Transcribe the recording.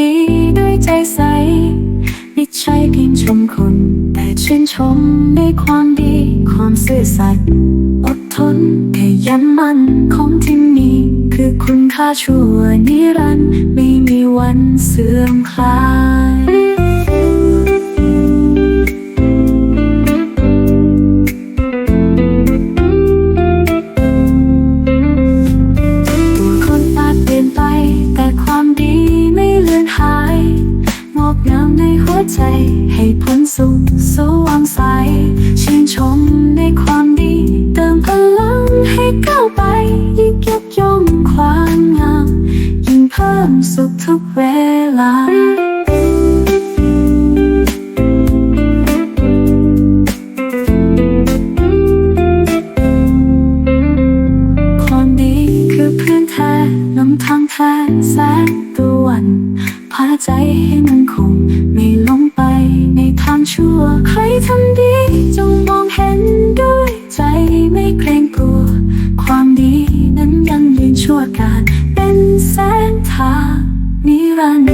ดีด้วยใจใส ไม่ใช่เพียงชมคน แต่ชื่นชมในความดี ความซื่อสัตย์อดทนขยันมันของที่มี คือคุณค่าชั่วนิรันดร์ไม่มีวันเสื่อมคลาย สุขสว่างใสชื่นชมในความดี เติมพลังให้ก้าวไป ยิ่งยกย่องความงามยิ่งเพิ่มสุขทุกเวลาความดีคือพื้นแท้นำทางแท้แสงตะวันพาใจให้มันคง ชั่วใครทำดี จงมองเห็นด้วยใจไม่เกรงกลัว ความดีนั้นยังยืนชั่วการ เป็นแสนทางนิรันดร์